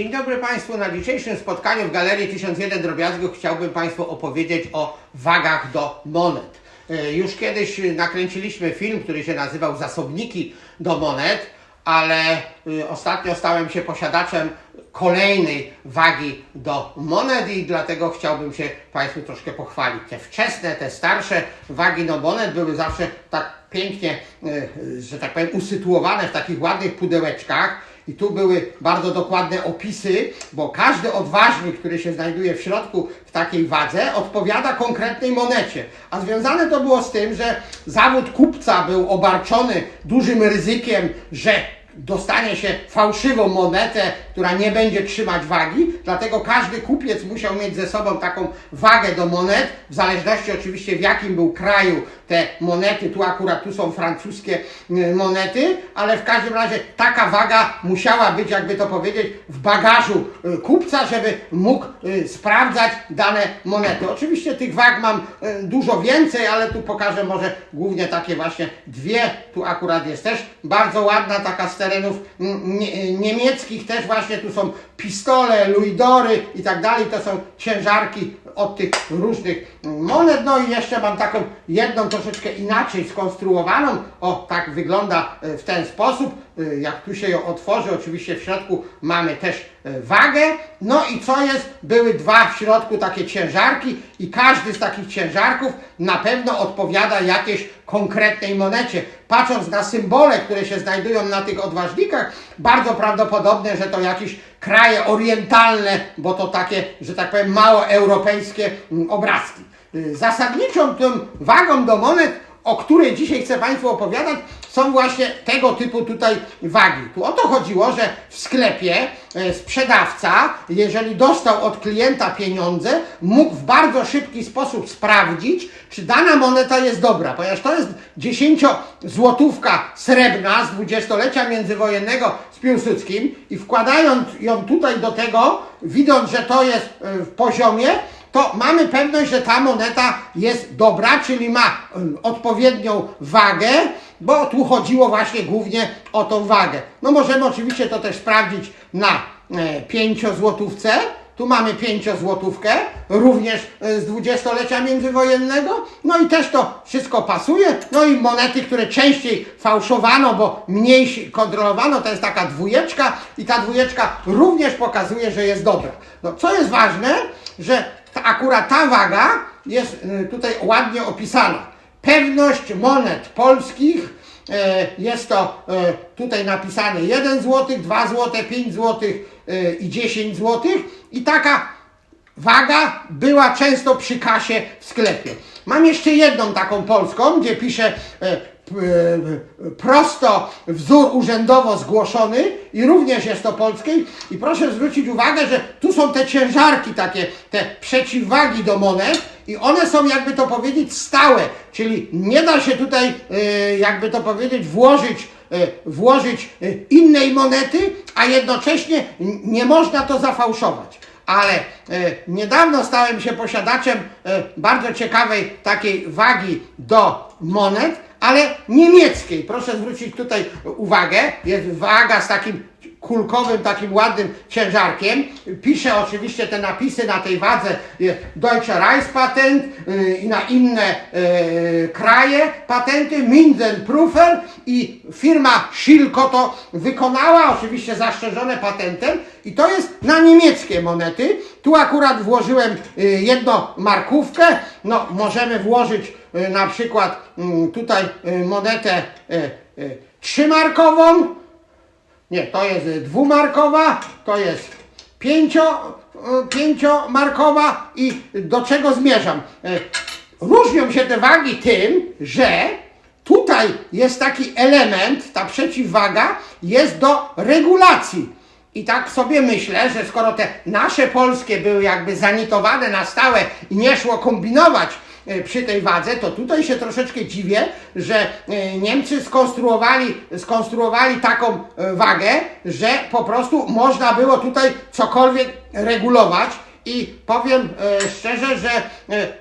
Dzień dobry Państwu. Na dzisiejszym spotkaniu w Galerii 1001 Drobiazgów chciałbym Państwu opowiedzieć o wagach do monet. E, Już kiedyś nakręciliśmy film, który się nazywał Zasobniki do monet, ale y, ostatnio stałem się posiadaczem kolejnej wagi do monet i dlatego chciałbym się Państwu troszkę pochwalić. Te wczesne, te starsze wagi do monet były zawsze tak pięknie, y, że tak powiem, usytuowane w takich ładnych pudełeczkach. I tu były bardzo dokładne opisy, bo każdy odważnik, który się znajduje w środku w takiej wadze, odpowiada konkretnej monecie. A związane to było z tym, że zawód kupca był obarczony dużym ryzykiem, że dostanie się fałszywą monetę, która nie będzie trzymać wagi, dlatego każdy kupiec musiał mieć ze sobą taką wagę do monet, w zależności oczywiście w jakim był kraju te monety, tu akurat tu są francuskie y, monety, ale w każdym razie taka waga musiała być, jakby to powiedzieć, w bagażu y, kupca, żeby mógł y, sprawdzać dane monety. Oczywiście tych wag mam dużo więcej, ale tu pokażę może głównie takie właśnie dwie. Tu akurat jest też bardzo ładna taka z terenów nie, niemieckich, też właśnie tu są pistole, luidory i tak dalej. To są ciężarki od tych różnych monet. No i jeszcze mam taką jedną troszeczkę inaczej skonstruowaną. O, tak wygląda e, w ten sposób. E, Jak tu się ją otworzy, oczywiście w środku mamy też e, wagę. No i co jest? Były dwa w środku takie ciężarki i każdy z takich ciężarków na pewno odpowiada jakiejś konkretnej monecie. Patrząc na symbole, które się znajdują na tych odważnikach, bardzo prawdopodobne, że to jakieś kraje orientalne, bo to takie, że tak powiem, mało europejskie mm, obrazki. Y, Zasadniczą tą wagą do monet, o której dzisiaj chcę Państwu opowiadać, są właśnie tego typu tutaj wagi. Tu o to chodziło, że w sklepie e, sprzedawca, jeżeli dostał od klienta pieniądze, mógł w bardzo szybki sposób sprawdzić, czy dana moneta jest dobra, ponieważ to jest 10-złotówka srebrna z dwudziestolecia międzywojennego z Piłsudskim i wkładając ją tutaj do tego, widząc, że to jest e, w poziomie, to mamy pewność, że ta moneta jest dobra, czyli ma odpowiednią wagę, bo tu chodziło właśnie głównie o tą wagę. No możemy oczywiście to też sprawdzić na e, 5 złotówce. Tu mamy 5 złotówkę, również e, z dwudziestolecia międzywojennego. No i też to wszystko pasuje. No i monety, które częściej fałszowano, bo mniej kontrolowano, to jest taka dwójeczka i ta dwójeczka również pokazuje, że jest dobra. No co jest ważne, że ta, akurat ta waga jest y, tutaj ładnie opisana. Pewność monet polskich e, jest to e, tutaj napisane 1 zł, 2 zł, 5 zł i 10 zł i taka waga była często przy kasie w sklepie. Mam jeszcze jedną taką polską, gdzie pisze prosto wzór urzędowo zgłoszony i również jest to polskiej i proszę zwrócić uwagę, że tu są te ciężarki takie, te przeciwwagi do monet i one są jakby to powiedzieć stałe, czyli nie da się tutaj e, jakby to powiedzieć włożyć e, włożyć e, innej monety, a jednocześnie nie można to zafałszować. Ale e, niedawno stałem się posiadaczem e, bardzo ciekawej takiej wagi do monet, ale niemieckiej. Proszę zwrócić tutaj uwagę, jest waga z takim kulkowym, takim ładnym ciężarkiem. Piszę oczywiście te napisy na tej wadze jest Deutsche Reichspatent y, i na inne e, kraje patenty, Mindenprüfer i firma Schilko to wykonała, oczywiście zastrzeżone patentem i to jest na niemieckie monety. Tu akurat włożyłem jedną markówkę, no możemy włożyć na przykład mm, tutaj monetę trzymarkową, nie, to jest dwumarkowa, to jest pięcio, y, pięciomarkowa i do czego zmierzam? Y, Różnią się te wagi tym, że tutaj jest taki element, ta przeciwwaga jest do regulacji. I tak sobie myślę, że skoro te nasze polskie były jakby zanitowane na stałe i nie szło kombinować e, przy tej wadze, to tutaj się troszeczkę dziwię, że e, Niemcy skonstruowali, skonstruowali taką e, wagę, że po prostu można było tutaj cokolwiek regulować i powiem e, szczerze, że e,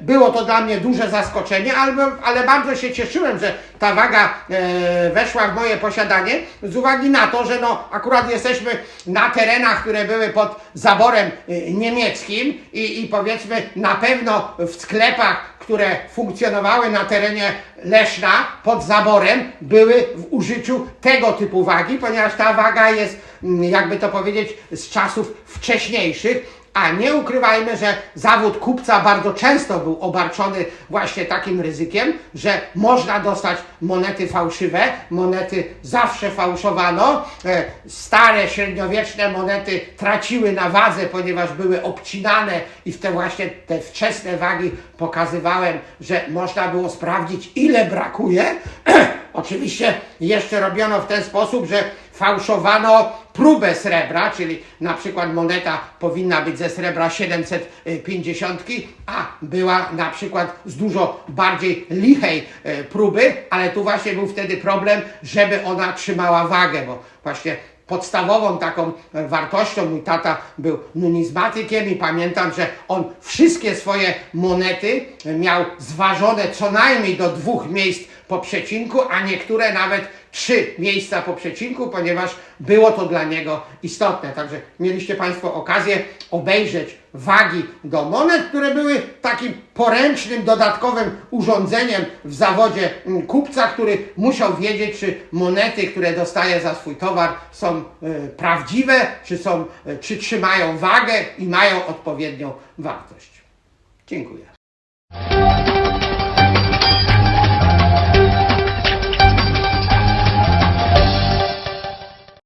było to dla mnie duże zaskoczenie, ale, ale bardzo się cieszyłem, że ta waga e, weszła w moje posiadanie z uwagi na to, że no akurat jesteśmy na terenach, które były pod zaborem niemieckim i, i powiedzmy na pewno w sklepach, które funkcjonowały na terenie Leszna pod zaborem były w użyciu tego typu wagi, ponieważ ta waga jest, mm, jakby to powiedzieć, z czasów wcześniejszych. A nie ukrywajmy, że zawód kupca bardzo często był obarczony właśnie takim ryzykiem, że można dostać monety fałszywe, monety zawsze fałszowano, e, stare średniowieczne monety traciły na wadze, ponieważ były obcinane i w te właśnie te wczesne wagi pokazywałem, że można było sprawdzić ile brakuje. Oczywiście jeszcze robiono w ten sposób, że fałszowano próbę srebra, czyli na przykład moneta powinna być ze srebra 750, a była na przykład z dużo bardziej lichej e, próby, ale tu właśnie był wtedy problem, żeby ona trzymała wagę, bo właśnie podstawową taką e, wartością. Mój tata był numizmatykiem i pamiętam, że on wszystkie swoje monety miał zważone co najmniej do dwóch miejsc po przecinku, a niektóre nawet trzy miejsca po przecinku, ponieważ było to dla niego istotne. Także mieliście Państwo okazję obejrzeć wagi do monet, które były takim poręcznym, dodatkowym urządzeniem w zawodzie mm, kupca, który musiał wiedzieć, czy monety, które dostaje za swój towar są e, prawdziwe, czy, są, e, czy trzymają wagę i mają odpowiednią wartość. Dziękuję.